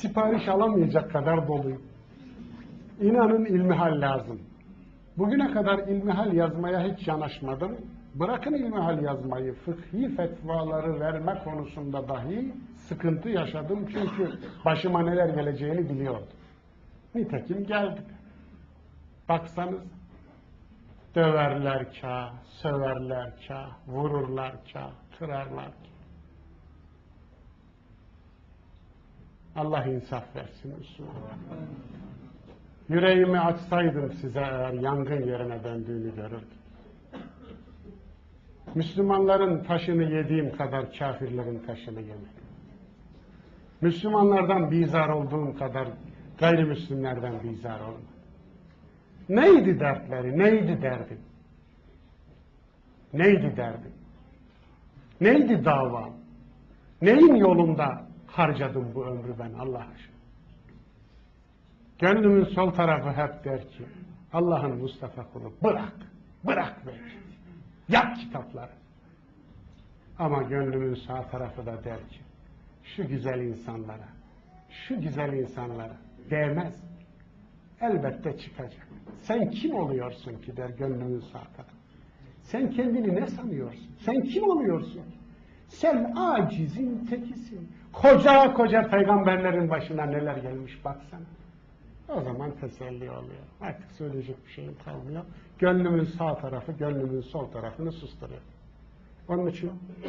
sipariş alamayacak kadar doluyum. İnanın ilmihal lazım. Bugüne kadar ilmihal yazmaya hiç yanaşmadım. Bırakın ilmihal yazmayı, fıkhi fetvaları verme konusunda dahi sıkıntı yaşadım. Çünkü başıma neler geleceğini biliyordum. Nitekim geldi. Baksanız döverler kâh, söverler kâh, vururlar kâh, kırarlar kâh. Allah insaf versin Müslüman. Yüreğimi açsaydım size eğer yangın yerine döndüğünü görürdüm. Müslümanların taşını yediğim kadar kafirlerin taşını yemedim. Müslümanlardan bizar olduğum kadar gayrimüslimlerden bizar olmadım. Neydi dertleri, neydi derdim? Neydi derdim? Neydi davam? Neyin yolunda harcadım bu ömrü ben Allah aşkına? Gönlümün sol tarafı hep der ki, Allah'ın Mustafa kulu bırak, bırak beni. Yap kitapları. Ama gönlümün sağ tarafı da der ki, şu güzel insanlara, şu güzel insanlara değmez. Elbette çıkacak. Sen kim oluyorsun ki der gönlümün sağ tarafı. Sen kendini ne sanıyorsun? Sen kim oluyorsun? Sen acizin tekisin. Koca koca peygamberlerin başına neler gelmiş baksana. O zaman teselli oluyor. Artık söyleyecek bir şeyim kalmıyor. Gönlümün sağ tarafı, gönlümün sol tarafını susturuyor. Onun için